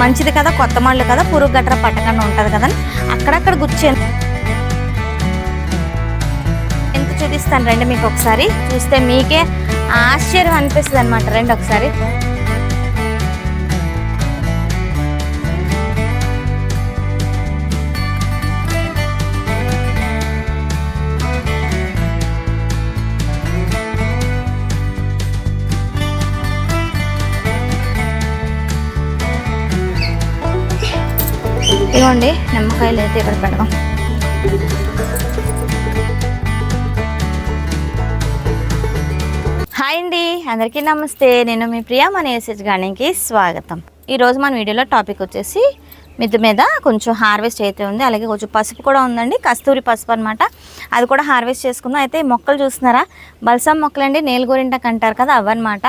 మంచిది కదా కొత్త మళ్ళు కదా పురుగు గట్ర పట్టకుండా ఉంటుంది కదా అక్కడక్కడ గుచ్చాను ఎంత చూపిస్తాను రండి మీకు ఒకసారి. చూస్తే మీకే ఆశ్చర్యం అనిపిస్తుంది అనమాట రండి ఒకసారి. ఇదిగోండి నిమ్మకాయలు అయితే ఇక్కడ పెడదాం. హాయ్ అండి అందరికీ నమస్తే. నేను మీ ప్రియా మన ఎస్హెచ్ గార్డెన్కి స్వాగతం. ఈరోజు మన వీడియోలో టాపిక్ వచ్చేసి మిద్దు మీద కొంచెం హార్వెస్ట్ అయితే ఉంది. అలాగే కొంచెం పసుపు కూడా ఉందండి. కస్తూరి పసుపు అనమాట అది కూడా హార్వెస్ట్ చేసుకుందాం. అయితే ఈ మొక్కలు చూస్తున్నారా? బల్సం మొక్కలండి. నేలగోరింటకు అంటారు కదా అవన్నమాట.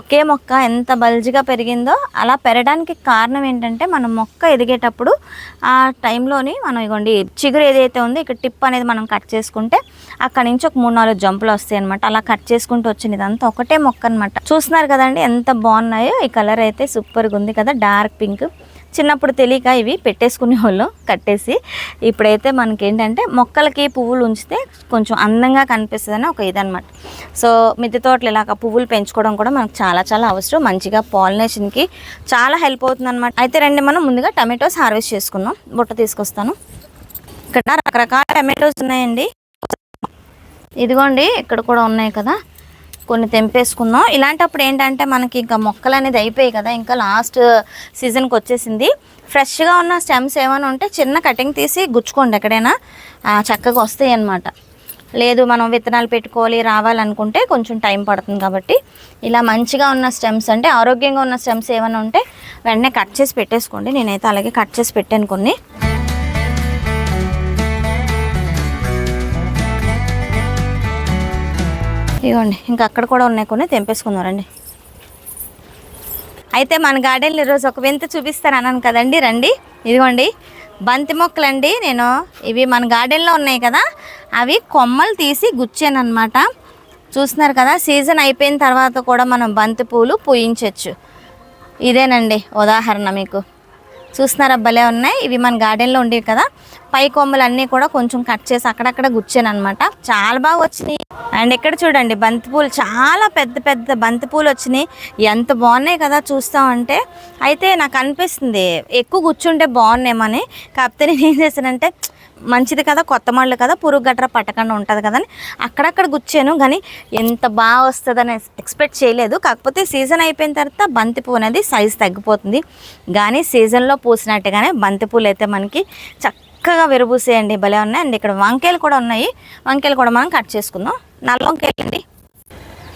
ఒకే మొక్క ఎంత బల్జిగా పెరిగిందో అలా పెరగడానికి కారణం ఏంటంటే మనం మొక్క ఎదిగేటప్పుడు ఆ టైంలోని మనం ఇగోండి చిగురు ఏదైతే ఉందో ఇక్కడ టిప్ అనేది మనం కట్ చేసుకుంటే అక్కడ నుంచి ఒక మూడు నాలుగు జంపులు వస్తాయి అనమాట అలా కట్ చేసుకుంటూ వచ్చింది ఇదంతా ఒకటే మొక్క అనమాట చూస్తున్నారు కదండి ఎంత బాగున్నాయో. ఈ కలర్ అయితే సూపర్గా ఉంది కదా డార్క్ పింక్. చిన్నప్పుడు తెలియక ఇవి పెట్టేసుకునే వాళ్ళు కట్టేసి. ఇప్పుడైతే మనకి ఏంటంటే మొక్కలకి పువ్వులు ఉంచితే కొంచెం అందంగా కనిపిస్తుందని ఒక ఇదనమాట సో మిద్దె తోటలు ఇలాగ పువ్వులు పెంచుకోవడం కూడా మనకు చాలా చాలా అవసరం. మంచిగా పాలినేషన్కి చాలా హెల్ప్ అవుతుంది అనమాట అయితే రండి మనం ముందుగా టమాటోస్ హార్వెస్ట్ చేసుకుందాం. బుట్ట తీసుకొస్తాను. ఇక్కడ రకరకాల టమాటోస్ ఉన్నాయండి. ఇదిగోండి ఇక్కడ కూడా ఉన్నాయి కదా. కొన్ని తెంపేసుకుందాం ఇలాంటప్పుడు ఏంటంటే మనకి ఇంకా మొక్కలు అనేది అయిపోయాయి కదా ఇంకా లాస్ట్ సీజన్కి వచ్చేసింది. ఫ్రెష్గా ఉన్న స్టెమ్స్ ఏమైనా ఉంటే చిన్న కటింగ్ తీసి గుచ్చుకోండి ఎక్కడైనా. చక్కగా వస్తాయి అన్నమాట. లేదు మనం విత్తనాలు పెట్టుకోవాలి రావాలనుకుంటే కొంచెం టైం పడుతుంది కాబట్టి. ఇలా మంచిగా ఉన్న స్టెమ్స్ అంటే ఆరోగ్యంగా ఉన్న స్టెమ్స్ ఏమైనా ఉంటే వెంటనే కట్ చేసి పెట్టేసుకోండి. నేనైతే అలాగే కట్ చేసి పెట్టాను కొన్ని. ఇదిగోండి ఇంకా అక్కడ కూడా ఉన్నాయి కొన్ని తెంపేసుకున్నారండి అయితే మన గార్డెన్లో ఈరోజు ఒక వింత చూపిస్తాను అన్నాను కదండి రండి. ఇదిగోండి బంతి మొక్కలండి నేను. ఇవి మన గార్డెన్లో ఉన్నాయి కదా అవి కొమ్మలు తీసి గుచ్చాను అనమాట చూస్తున్నారు కదా సీజన్ అయిపోయిన తర్వాత కూడా మనం బంతి పూలు పూయించవచ్చు ఇదేనండి ఉదాహరణ మీకు. చూస్తున్నారా భలే ఉన్నాయి. ఇవి మన గార్డెన్లో ఉండేవి కదా. పై కొమ్మలు అన్నీ కూడా కొంచెం కట్ చేసి అక్కడక్కడ గుచ్చాను అనమాట చాలా బాగా వచ్చినాయి. అండ్ ఇక్కడ చూడండి బంతిపూలు చాలా పెద్ద పెద్ద బంతిపూలు వచ్చినాయి. ఎంత బాగున్నాయి కదా చూస్తామంటే. అయితే నాకు అనిపిస్తుంది ఎక్కువ గుచ్చుంటే బాగున్నాయమని. కాకపోతే నేను ఏం చేశానంటే మంచిది కదా కొత్త మళ్ళు కదా పురుగు గట్ర పట్టకుండా ఉంటుంది కదని అక్కడక్కడ గుచ్చాను. కానీ ఎంత బాగా వస్తుందని ఎక్స్పెక్ట్ చేయలేదు. కాకపోతే సీజన్ అయిపోయిన తర్వాత బంతిపూ అనేది సైజ్ తగ్గిపోతుంది. కానీ సీజన్లో పూసినట్టుగానే బంతిపూలు అయితే మనకి చక్క చక్కగా విరబూసేయండి. భలే ఉన్నాయి. ఇక్కడ వంకాయలు కూడా ఉన్నాయి. వంకాయలు కూడా మనం కట్ చేసుకుందాం. నల్ల వంకాయలు అండి.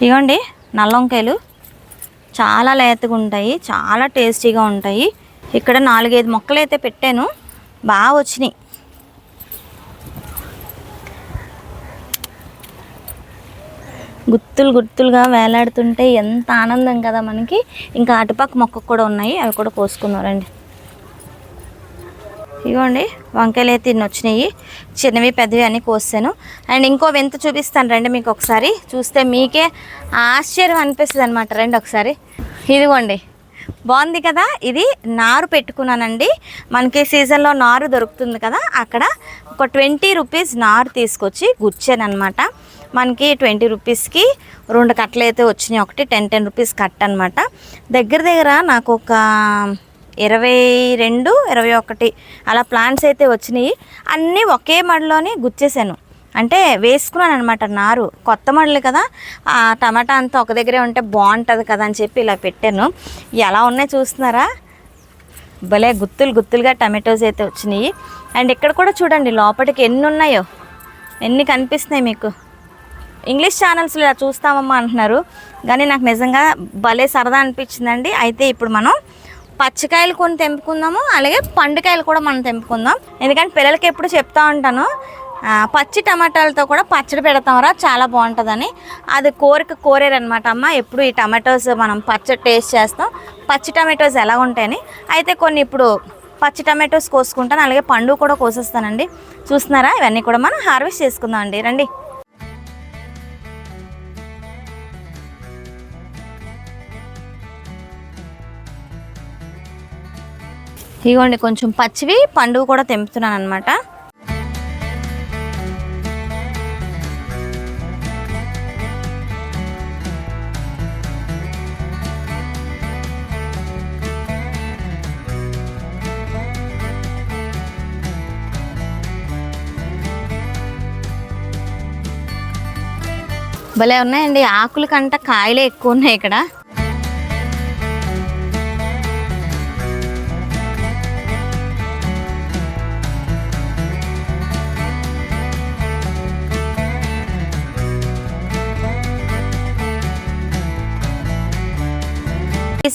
ఇవ్వండి నల్ల వంకాయలు. చాలా లేతగా ఉంటాయి. చాలా టేస్టీగా ఉంటాయి. ఇక్కడ నాలుగైదు మొక్కలు అయితే పెట్టాను. బాగా వచ్చినాయి. గుత్తులు గుత్తులుగా వేలాడుతుంటే ఎంత ఆనందం కదా మనకి. ఇంకా అటుపక్క మొక్క కూడా ఉన్నాయి. అవి కూడా కోసుకున్నారండి ఇగోండి వంకాయలు అయితే ఇన్ని వచ్చినాయి. చిన్నవి పెద్దవి అన్నీ కోసాను అండ్ ఇంకో వింత చూపిస్తాను రండి మీకు ఒకసారి. చూస్తే మీకే ఆశ్చర్యం అనిపిస్తుంది అనమాట రండి ఒకసారి. ఇదిగోండి. బాగుంది కదా? ఇది నారు పెట్టుకున్నానండి. మనకి సీజన్లో నారు దొరుకుతుంది కదా? అక్కడ ఒక ట్వంటీ రూపీస్ నారు తీసుకొచ్చి గుచ్చానమాట మనకి ట్వంటీ రూపీస్కి రెండు కట్టలు అయితే వచ్చినాయి. ఒకటి టెన్ టెన్ రూపీస్ కట్ అనమాట దగ్గర దగ్గర నాకు ఒక ఇరవై రెండు ఇరవై ఒకటి అలా ప్లాంట్స్ అయితే వచ్చినాయి. అన్నీ ఒకే మడిలోనే గుచ్చేసాను. అంటే వేసుకున్నాను అనమాట నారు. కొత్త మడలు కదా. ఆ టమాటా అంతా ఒక దగ్గరే ఉంటే బాగుంటుంది కదా అని చెప్పి ఇలా పెట్టాను. ఎలా ఉన్నాయి చూస్తున్నారా? భలే గుత్తులు గుత్తులుగా టమాటోస్ అయితే వచ్చినాయి. అండ్ ఇక్కడ కూడా చూడండి లోపలికి ఎన్ని ఉన్నాయో. ఎన్ని కనిపిస్తున్నాయి మీకు? ఇంగ్లీష్ ఛానల్స్లో ఇలా చూస్తామమ్మా అంటున్నారు. కానీ నాకు నిజంగా భలే సరదా అనిపించిందండి. అయితే ఇప్పుడు మనం పచ్చికాయలు కొన్ని తెంపుకుందాము అలాగే పండుకాయలు కూడా మనం తెంపుకుందాం. ఎందుకంటే పిల్లలకి ఎప్పుడు చెప్తా ఉంటాను పచ్చి టమాటాలతో కూడా పచ్చడి పెడతాంరా చాలా బాగుంటుందని. అది కోరిక కోరేరనమాట అమ్మ ఎప్పుడు ఈ టమాటోస్ మనం పచ్చడి టేస్ట్ చేస్తాం. పచ్చి టమాటోస్ ఎలా ఉంటాయని. అయితే కొన్ని ఇప్పుడు పచ్చి టమాటోస్ కోసుకుంటాను అలాగే పండు కూడా కోసేస్తానండి. చూస్తున్నారా? ఇవన్నీ కూడా మనం హార్వెస్ట్ చేసుకుందాం అండి. రండి. ఇగోండి కొంచెం పచ్చివి పండుగ కూడా తెంపుతున్నాను అనమాట భలే ఉన్నాయండి ఆకుల కంట కాయలే ఎక్కువ ఉన్నాయి ఇక్కడ.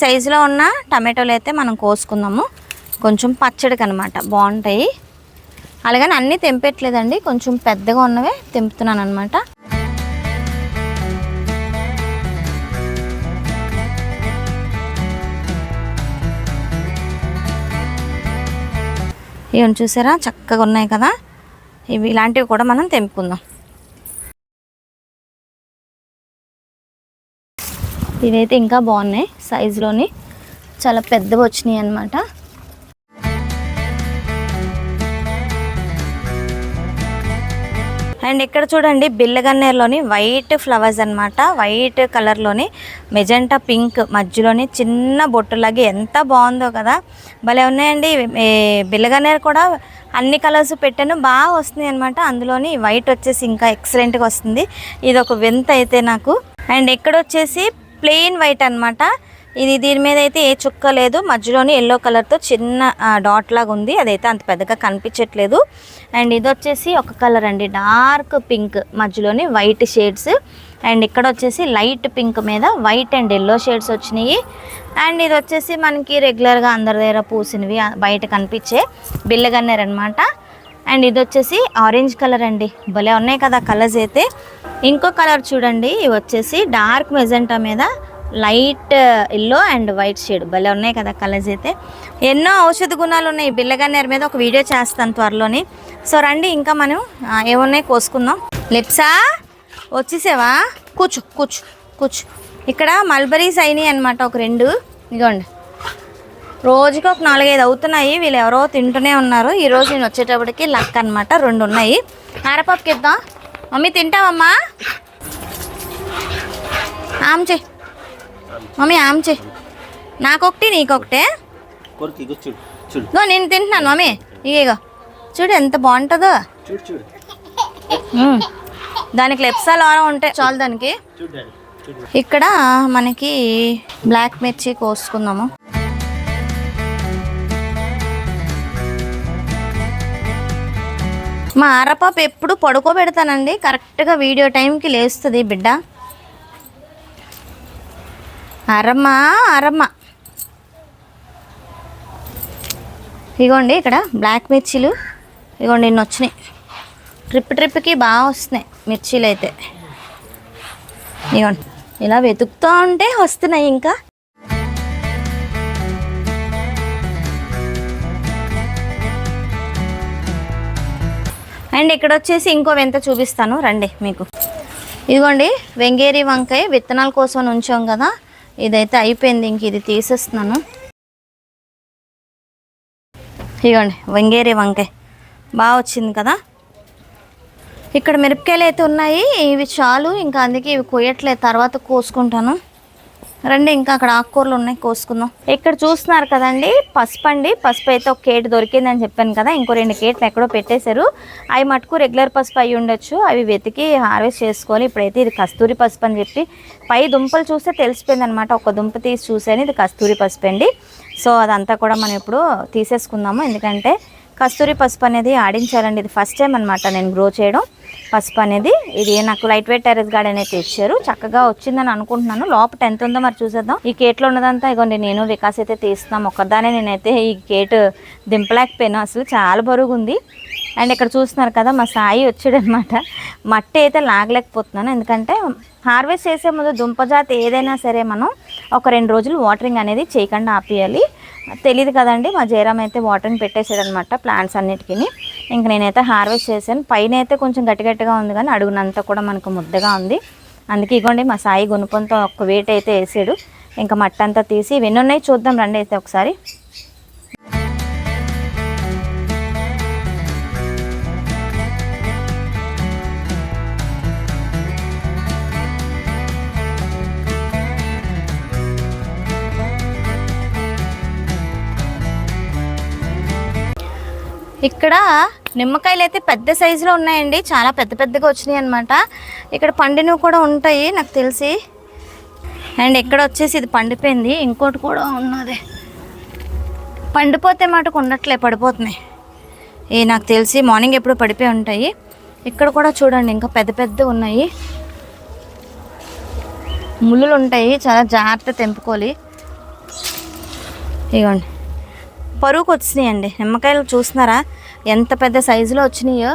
సైజులో ఉన్న టమాటోలు అయితే మనం కోసుకుందాము. కొంచెం పచ్చడికి అనమాట బాగుంటాయి. అలాగని అన్నీ తెంపట్లేదండి కొంచెం పెద్దగా ఉన్నవే తెంపుతున్నాను అనమాట ఇవన్నీ చూసారా? చక్కగా ఉన్నాయి కదా. ఇవి ఇలాంటివి కూడా మనం తెంపుకుందాం. ఇవైతే ఇంకా బాగున్నాయి. సైజులోని చాలా పెద్దవి వచ్చినాయి అనమాట అండ్ ఇక్కడ చూడండి బిల్లగన్నేరులోని వైట్ ఫ్లవర్స్ అనమాట వైట్ కలర్లోని మెజెంటా పింక్ మధ్యలోని చిన్న బొట్టులాగే ఎంత బాగుందో కదా. భలే ఉన్నాయండి. బిల్లగన్నేరు కూడా అన్ని కలర్స్ పెట్టాను బాగా వస్తుంది అనమాట అందులోని వైట్ వచ్చేసి ఇంకా ఎక్సలెంట్గా వస్తుంది. ఇది ఒక వింత అయితే నాకు. అండ్ ఇక్కడ వచ్చేసి ప్లెయిన్ వైట్ అన్నమాట. ఇది దీని మీద అయితే ఏ చుక్క లేదు. మధ్యలోని ఎల్లో కలర్తో చిన్న డాట్ లాగా ఉంది. అదైతే అంత పెద్దగా కనిపించట్లేదు. అండ్ ఇది వచ్చేసి ఒక కలర్ అండి. డార్క్ పింక్ మధ్యలోని వైట్ షేడ్స్ అండ్ ఇక్కడ వచ్చేసి లైట్ పింక్ మీద వైట్ అండ్ ఎల్లో షేడ్స్ వచ్చినాయి. అండ్ ఇది వచ్చేసి మనకి రెగ్యులర్గా అందరి దగ్గర పూసినవి బయట కనిపించే బిల్లగన్నేరు అనమాట అండ్ ఇది వచ్చేసి ఆరెంజ్ కలర్ అండి. భలే ఉన్నాయి కదా కలర్స్ అయితే. ఇంకో కలర్ చూడండి. ఇవి వచ్చేసి డార్క్ మెజెంటా మీద light yellow and white shade. భలే ఉన్నాయి కదా కలర్స్ అయితే. ఎన్నో ఔషధ గుణాలు ఉన్నాయి. బిల్లగన్నేరు మీద ఒక వీడియో చేస్తాను త్వరలోని. సో రండి ఇంకా మనం ఏమున్నాయి కోసుకుందాం. లిప్సా? వచ్చేసావా? కూర్చో కూర్చో కూర్చో. ఇక్కడ మల్బరీస్ అయినాయి అనమాట ఒక రెండు. ఇదిగోండి రోజుకి ఒక నాలుగైదు అవుతున్నాయి. వీళ్ళు ఎవరో తింటూనే ఉన్నారు. ఈరోజు నేను వచ్చేటప్పటికి లక్ అనమాట రెండు ఉన్నాయి. ఆరపప్పుకి ఇద్దాం. మమ్మీ తింటావమ్మా? ఆమ్చే మమ్మీ ఆమ్చే నాకొకటి నీకొకటే. నేను తింటున్నాను మమ్మీ. ఇగో చూడు ఎంత బాగుంటుందో. దానికి లెప్సాలు ఉంటాయి చాలు దానికి. ఇక్కడ మనకి బ్లాక్ మిర్చి కోసుకుందాము. మా ఆరపాప ఎప్పుడు పడుకోబెడతానండి. కరెక్ట్గా వీడియో టైంకి లేస్తుంది బిడ్డ. అరమ్మ అరమ్మ. ఇగోండి ఇక్కడ బ్లాక్ మిర్చీలు. ఇగోండి ఇన్ని వచ్చినాయి. ట్రిప్ ట్రిప్కి బాగా వస్తున్నాయి మిర్చీలు అయితే ఇగోండి ఇలా వెతుకుతూ ఉంటే వస్తున్నాయి ఇంకా. అండ్ ఇక్కడ వచ్చేసి ఇంకో వింత చూపిస్తాను. రండి మీకు. ఇదిగోండి వెంగేరి వంకాయ విత్తనాల కోసం ఉంచాం కదా. ఇదైతే అయిపోయింది ఇంక ఇది తీసేస్తున్నాను. ఇదిగోండి వెంగేరి వంకాయ. బాగా వచ్చింది కదా. ఇక్కడ మిరపకాయలు అయితే ఉన్నాయి ఇవి చాలు ఇంకా అందుకే ఇవి కొయ్యట్లేదు తర్వాత కోసుకుంటాను. రండి ఇంకా అక్కడ ఆకుకూరలు ఉన్నాయి కోసుకుందాం. ఇక్కడ చూస్తున్నారు కదండి పసుపు అండి పసుపు అయితే ఒక కేటు దొరికిందని చెప్పాను కదా ఇంకో రెండు కేట్లు ఎక్కడో పెట్టేశారు. అవి మటుకు రెగ్యులర్ పసుపు అయి ఉండొచ్చు. అవి వెతికి హార్వెస్ట్ చేసుకోవాలి ఇప్పుడైతే ఇది కస్తూరి పసుపు అని చెప్పి పై దుంపలు చూస్తే తెలిసిపోయింది అనమాట ఒక దుంప తీసి చూసాను ఇది కస్తూరి పసుపు అండి. సో అదంతా కూడా మనం ఇప్పుడు తీసేసుకుందాము. ఎందుకంటే కస్తూరి పసుపు అనేది ఆడించాలండి ఇది ఫస్ట్ టైం అనమాట నేను గ్రో చేయడం. పసుపు అనేది. ఇది నాకు లైట్ వెయిట్ టెరెస్ గార్డెన్ అయితే ఇచ్చారు చక్కగా వచ్చిందని అనుకుంటున్నాను. లోపల ఎంత ఉందో మరి చూసేద్దాం. ఈ కేట్లో ఉన్నదంతా ఇగోండి నేను వికాస్ అయితే తీస్తున్నాం. ఒక్కదానే నేనైతే ఈ కేట్ దింపలేకపోయాను. అసలు చాలా బరువుగా ఉంది అండ్ ఇక్కడ చూస్తున్నారు కదా మా సాయి వచ్చాడనమాట. మట్టి అయితే లాగలేకపోతున్నాను. ఎందుకంటే హార్వెస్ట్ చేసే ముందు దుంపజాతి ఏదైనా సరే మనం ఒక రెండు రోజులు వాటరింగ్ అనేది చేయకుండా ఆపేయాలి. తెలియదు కదండి. మా జయరామ్ అయితే వాటర్ని పెట్టేశాడు అనమాట ప్లాంట్స్ అన్నిటికీ ఇంక నేనైతే హార్వెస్ట్ చేశాను. పైన అయితే కొంచెం గట్టి గట్టిగా ఉంది కానీ అడుగునంతా కూడా మనకు ముద్దగా ఉంది. అందుకే ఇగోండి మా సాయి గుణపంతో ఒక వెయిట్ అయితే వేసాడు. ఇంకా మట్టంతా అంతా తీసి ఇవన్నీ ఉన్నాయి చూద్దాం రండి అయితే ఒకసారి. ఇక్కడ నిమ్మకాయలు అయితే పెద్ద సైజులో ఉన్నాయండి. చాలా పెద్ద పెద్దగా వచ్చినాయి అనమాట ఇక్కడ పండినవి కూడా ఉంటాయి నాకు తెలిసి. అండ్ ఇక్కడ వచ్చేసి ఇది పండిపోయింది. ఇంకోటి కూడా ఉన్నది. పండిపోతే మటుకు ఉండట్లే పడిపోతున్నాయి ఇవి నాకు తెలిసి మార్నింగ్ ఎప్పుడు పడిపోయి ఉంటాయి. ఇక్కడ కూడా చూడండి ఇంకా పెద్ద పెద్ద ఉన్నాయి. ముళ్ళులు ఉంటాయి చాలా జాగ్రత్త తెంపుకోవాలి. ఇగోండి. పరువుకు వచ్చినాయండి. నిమ్మకాయలు చూస్తున్నారా? ఎంత పెద్ద సైజులో వచ్చినాయో.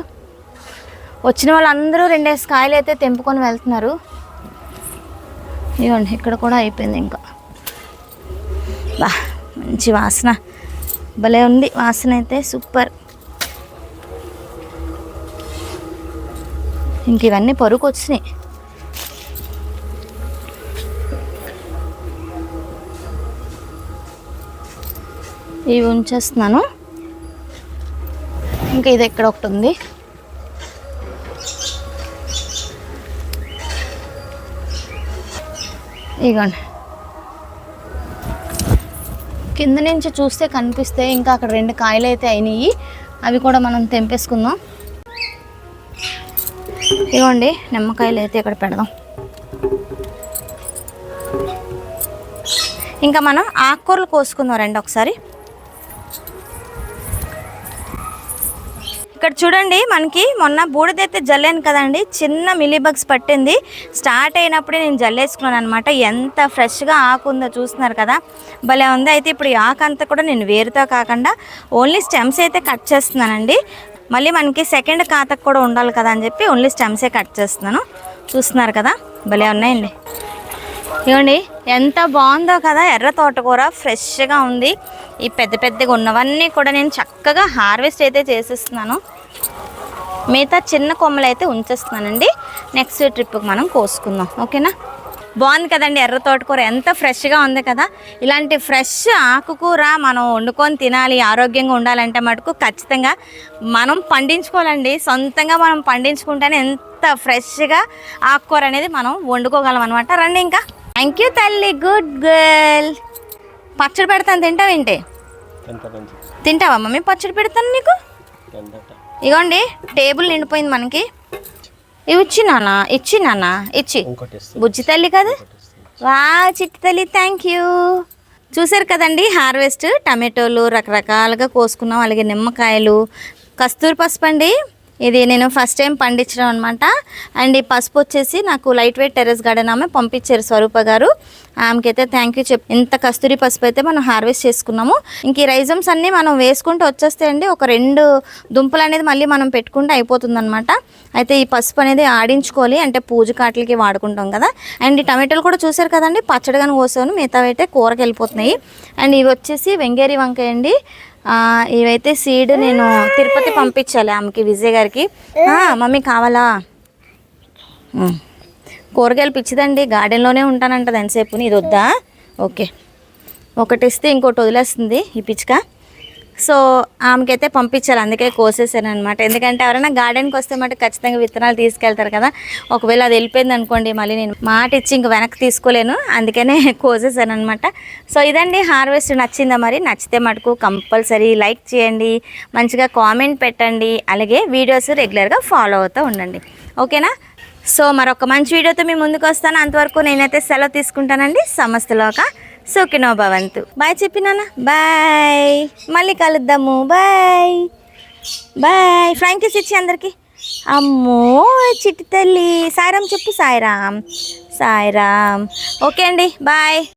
వచ్చిన వాళ్ళందరూ రెండేసి కాయలు అయితే తెంపుకొని వెళ్తున్నారు. ఇవ్వండి ఇక్కడ కూడా అయిపోయింది ఇంకా. బా మంచి వాసన. భలే ఉంది వాసన అయితే సూపర్. ఇంక ఇవన్నీ పరుకు వచ్చినాయి. ఇవి ఉంచేస్తున్నాను. ఇంకా ఇది ఎక్కడ ఒకటి ఉంది. ఇగోండి. కింద నుంచి చూస్తే కనిపిస్తే ఇంకా అక్కడ రెండు కాయలు అయితే అయినాయి. అవి కూడా మనం తెంపేసుకుందాం. ఇవ్వండి నిమ్మకాయలు అయితే ఇక్కడ పెడదాం. ఇంకా మనం ఆకుకూరలు కోసుకుందాం రండి ఒకసారి. ఇక్కడ చూడండి మనకి మొన్న బూడిదైతే జల్లాను కదండి. చిన్న మిలీబగ్స్ పట్టింది. స్టార్ట్ అయినప్పుడే నేను జల్లేసుకున్నాను అనమాట ఎంత ఫ్రెష్గా ఆకు ఉందో చూస్తున్నారు కదా. భలే ఉంది. అయితే ఇప్పుడు ఈ ఆకు అంతా కూడా నేను వేరుతో కాకుండా ఓన్లీ స్టెమ్స్ అయితే కట్ చేస్తున్నానండి. మళ్ళీ మనకి సెకండ్ ఖాతకు కూడా ఉండాలి కదా అని చెప్పి ఓన్లీ స్టెమ్సే కట్ చేస్తున్నాను. చూస్తున్నారు కదా? భలే ఉన్నాయండి. ఇవ్వండి. ఎంత బాగుందో కదా ఎర్ర తోటకూర ఫ్రెష్గా ఉంది. ఈ పెద్ద పెద్దగా ఉన్నవన్నీ కూడా నేను చక్కగా హార్వెస్ట్ అయితే చేసేస్తున్నాను. మిగతా చిన్న కొమ్మలు అయితే ఉంచేస్తున్నానండి. నెక్స్ట్ ట్రిప్కి మనం కోసుకుందాం. ఓకేనా? బాగుంది కదండి ఎర్ర తోటకూర. ఎంత ఫ్రెష్గా ఉంది కదా. ఇలాంటి ఫ్రెష్ ఆకుకూర మనం వండుకొని తినాలి ఆరోగ్యంగా ఉండాలంటే మటుకు ఖచ్చితంగా మనం పండించుకోవాలండి. సొంతంగా మనం పండించుకుంటేనే ఎంత ఫ్రెష్గా ఆకుకూర అనేది మనం వండుకోగలం అనమాట రండి ఇంకా. థ్యాంక్ యూ తల్లి. గుడ్ గర్ల్ పచ్చడి పెడతాను తింటావు ఏంటి? తింటావా మమ్మీ పచ్చడి పెడతాను నీకు? ఇగోండి టేబుల్ నిండిపోయింది మనకి. ఇవి ఇచ్చి నాన్న ఇచ్చి బుజ్జి తల్లి కదా? వా చిట్టి తల్లి థ్యాంక్ యూ చూసారు కదండి హార్వెస్ట్ టమాటోలు రకరకాలుగా కోసుకున్నాం. అలాగే నిమ్మకాయలు కస్తూరి పసుపు అండి. ఇది నేను ఫస్ట్ టైం పండించడం అనమాట అండ్ ఈ పసుపు వచ్చేసి నాకు లైట్ వెయిట్ టెరెస్ గార్డెన్ ఆమె పంపించారు స్వరూప గారు. ఆమెకైతే థ్యాంక్ యూ చెప్ ఇంత కస్తూరి పసుపు అయితే మనం హార్వెస్ట్ చేసుకున్నాము. ఇంక ఈ రైజమ్స్ అన్నీ మనం వేసుకుంటూ వచ్చేస్తాయండి ఒక రెండు దుంపలు అనేది మళ్ళీ మనం పెట్టుకుంటే అయిపోతుందన్నమాట. అయితే ఈ పసుపు అనేది ఆడించుకోవాలి. అంటే పూజ కాట్లకి వాడుకుంటాం కదా. అండ్ ఈ టమాటాలు కూడా చూసారు కదండి పచ్చడిగానే కోసాను. మిగతా అయితే కూరకి వెళ్ళిపోతున్నాయి. అండ్ ఇవి వచ్చేసి వెంగేరి వంకాయ అండి. ఇవైతే సీడ్ నేను తిరుపతి పంపించాలి ఆమెకి విజయ్ గారికి. మమ్మీ కావాలా? కూరగాయలు పిచ్చిదండి గార్డెన్లోనే ఉంటానంటది ఎంతసేపు ఇది వద్దా? ఓకే. ఒకటి ఇస్తే ఇంకోటి వదిలేస్తుంది ఈ పిచ్చుక. సో ఆమెకైతే పంపించాలి అందుకే కోసేసాను అనమాట ఎందుకంటే ఎవరైనా గార్డెన్కి వస్తే మటు ఖచ్చితంగా విత్తనాలు తీసుకెళ్తారు కదా. ఒకవేళ అది వెళ్ళిపోయింది అనుకోండి మళ్ళీ నేను మాట ఇచ్చి ఇంక వెనక్కి తీసుకోలేను అందుకనే కోసేసాను అనమాట సో ఇదండి హార్వెస్ట్ నచ్చిందా మరి? నచ్చితే మటుకు కంపల్సరీ లైక్ చేయండి మంచిగా కామెంట్ పెట్టండి అలాగే వీడియోస్ రెగ్యులర్గా ఫాలో అవుతూ ఉండండి. ఓకేనా? సో మరొక మంచి వీడియోతో మీ ముందుకు వస్తాను. అంతవరకు నేనైతే సెలవు తీసుకుంటానండి. సమస్తలోక సుఖినో భవంతు. బాయ్ చెప్పినానా బాయ్. మళ్ళీ కలుద్దాము. బాయ్. బాయ్. ఫ్రాంకీస్ ఇచ్చి అందరికి. అమ్మో చిట్టి తల్లి. సాయిరామ్ చెప్పు సాయిరామ్. సాయిరామ్. ఓకే అండి. బాయ్.